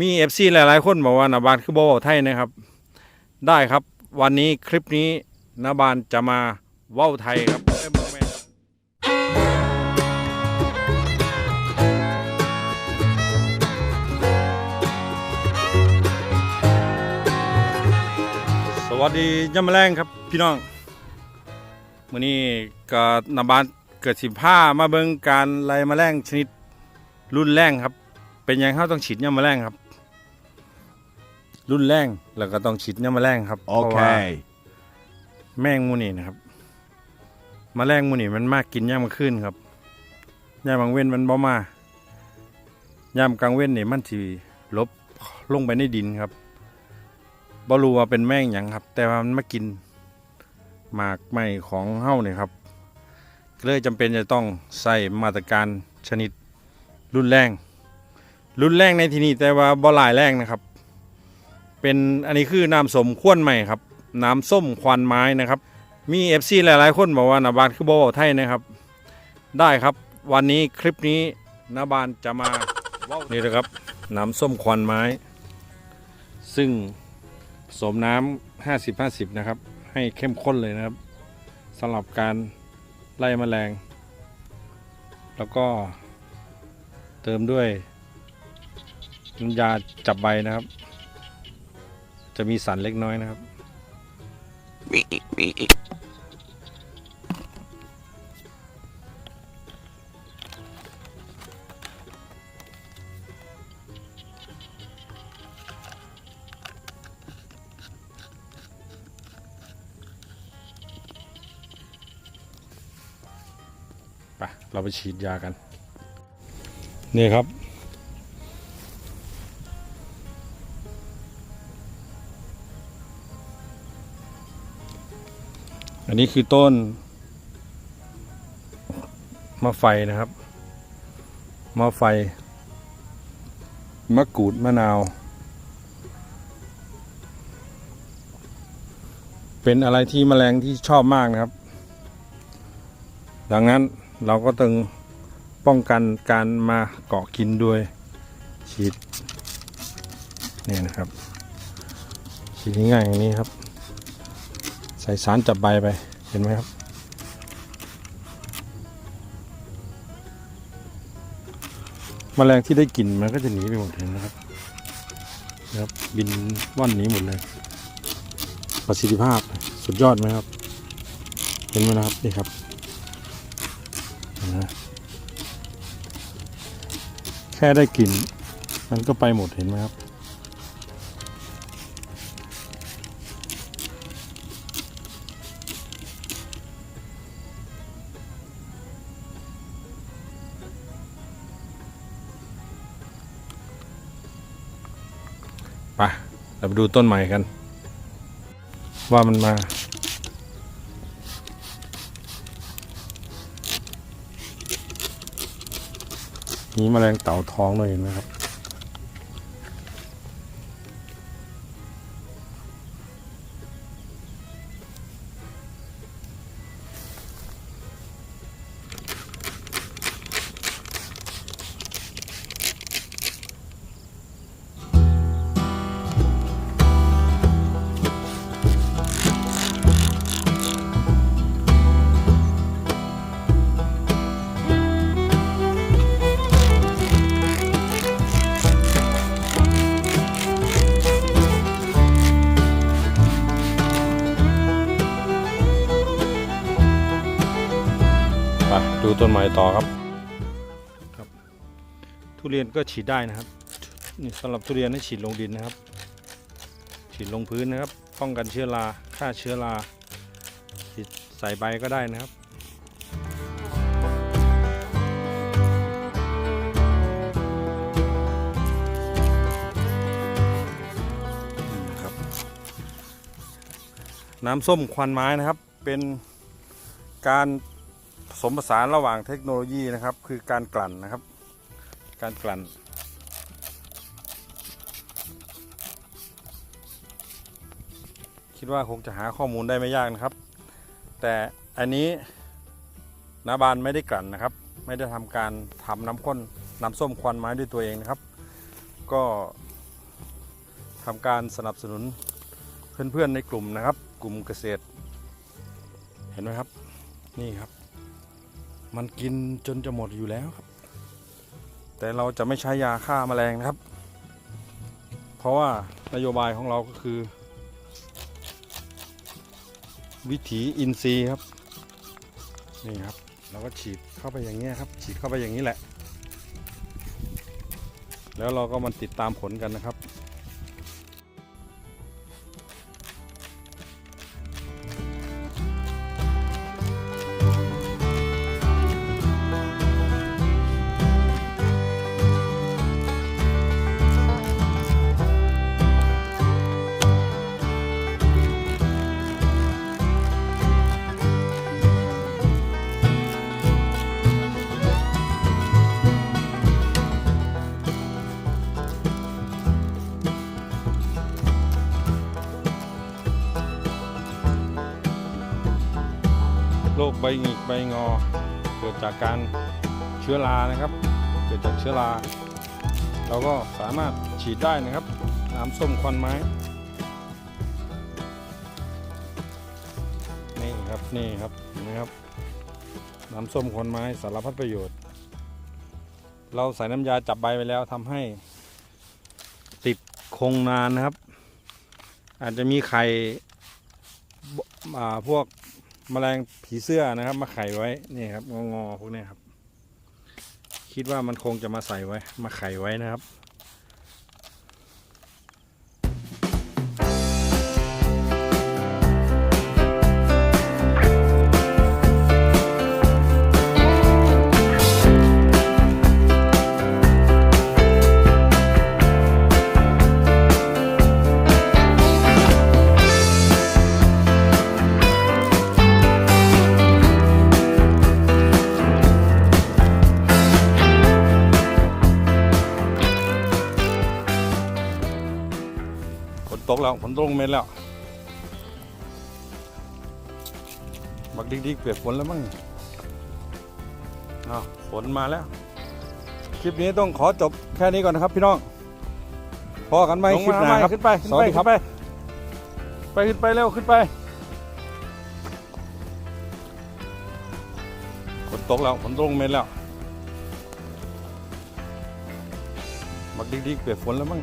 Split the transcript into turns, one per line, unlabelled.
มีเอฟซีหลาย ๆ คนบอกว่านาบานคือบ่เว้าไทยนะครับ ได้ครับวันนี้คลิปนี้นาบานจะมาเว้าไทยครับสวัสดียามมอแรงครับพี่น้องมื้อนี้ก็นาบานเกิดสิบห้ามาเบิ่งการไล่แมลงชนิดรุนแรงครับ เป็นยังเขาต้องฉีดยาแมลงครับ รุนแรงแล้วก็ต้องฉีดยาแมลงครับเพราะว่า
Okay.
แมงมูนี่นะครับแมลงมูนี่มันมากกินย่ามกลางคืนครับย่ามกลางเว้นมันบ่มาย่ามกลางเว้นนี่มันสิลบลงไปในดินครับบ่รู้ว่าเป็นแมงหยังครับ แต่ว่ามันมากินหมากไม้ของเฮาเนี่ยครับก็เลยจำเป็นจะต้องใส่มาตรการชนิดรุนแรง รุนแรงในที่นี้แต่ว่าบ่หลายแรงนะครับ เป็นอันนี้คือน้ำสมข้วนใหม่ครับ น้ำส้มควันไม้นะครับ มี FC หลายๆ คนบอกว่านาบานคือบ่เว้าไทยนะครับ ได้ครับวันนี้คลิปนี้นาบานจะมาานี่นะครับ น้ำส้มควันไม้ ซึ่งผสมน้ำ50 50 นะครับ ให้เข้มข้นเลยนะครับสำหรับการไล่แมลง แล้วก็เติมด้วยน้ำยาจับใบนะครับ จะมีสันเล็กน้อยนะครับ ไป เราไปฉีดยากัน นี่ครับ อันนี้คือต้นมะไฟนะครับมะไฟ มะกรูดมะนาว เป็นอะไรที่แมลงที่ชอบมากนะครับ ดังนั้นเราก็ต้องป้องกันการมาเกาะกินด้วยฉีดนี่นะครับฉีดง่ายๆอย่างนี้ครับ ใส่สารจับใบไป เห็นไหมครับ แมลงที่ได้กลิ่นมันก็จะหนีไปหมดเห็นไหมครับนะครับ บินว่อนหนีหมดเลย ประสิทธิภาพสุดยอดไหมครับ เห็นไหมนะครับนี่ครับนไหมแค่ได้กลิ่นมันก็ไปหมดเห็นไหมครับ ไปเราไปดูต้นใหม่กัน ว่ามันมา มีแมลงเต่าท้องด้วยเห็นไหมครับ ไปดูต้นไม้ต่อครับครับ ทุเรียนก็ฉีดได้นะครับนี่สำหรับทุเรียนให้ฉีดลงดินนะครับ ฉีดลงพื้นนะครับ ป้องกันเชื้อราฆ่าเชื้อราฉีดใส่ใบก็ได้นะครับน้ำส้มควันไม้นะครับ เป็นการ สมผสานระหว่างเทคโนโลยีนะครับ คือการกลั่นนะครับ การกลั่น คิดว่าคงจะหาข้อมูลได้ไม่ยากนะครับ แต่อันนี้นาบานไม่ได้กลั่นนะครับ ไม่ได้ทำการทำน้ำข้นน้ำส้มควันไม้ด้วยตัวเองนะครับ ก็ทำการสนับสนุนเพื่อนๆในกลุ่มนะครับ กลุ่มเกษตร เห็นไหมครับนี่ครับ มันกินจนจะหมดอยู่แล้วครับ แต่เราจะไม่ใช้ยาฆ่าแมลงนะครับ เพราะว่านโยบายของเราก็คือ วิถีอินทรีย์ครับ นี่ครับ เราก็ฉีดเข้าไปอย่างเงี้ครับ ฉีดเข้าไปอย่างนี้แหละ แล้วเราก็มาติดตามผลกันนะครับ รคใบหงิกใบงอ เกิดจากการเชื้อรานะครับ เกิดจากเชื้อราเราก็สามารถฉีดได้นะครับ น้ำส้มควันไม้นี่ครับนี่ครับเห็นไหมครับ น้ำส้มควันไม้สารพัดประโยชน์ เราใส่น้ำยาจับใบไปแล้วทำให้ ติดคงนานนะครับ อาจจะมีไข่พวก แมลงผีเสื้อนะครับ มาไข่ไว้นี่ครับงองอพวกเนี้ยครับ คิดว่ามันคงจะมาใส่ไว้ มาไข่ไว้นะครับ นตกแล้วฝนตกเม็ดแล้วบักดิกๆเปียกฝนแล้วมั้งอ้าวฝนมาแล้ว คลิปนี้ต้องขอจบแค่นี้ก่อนนะครับพี่น้องพอกันไหมคลิปหน้าครับ
ขึ้นไป
สวัสดีครับ
ไป ไปขึ้นไปเร็วขึ้นไป
ฝนตกแล้วฝนตกเม็ดแล้วบักดิกๆเปียกฝนแล้วมั้ง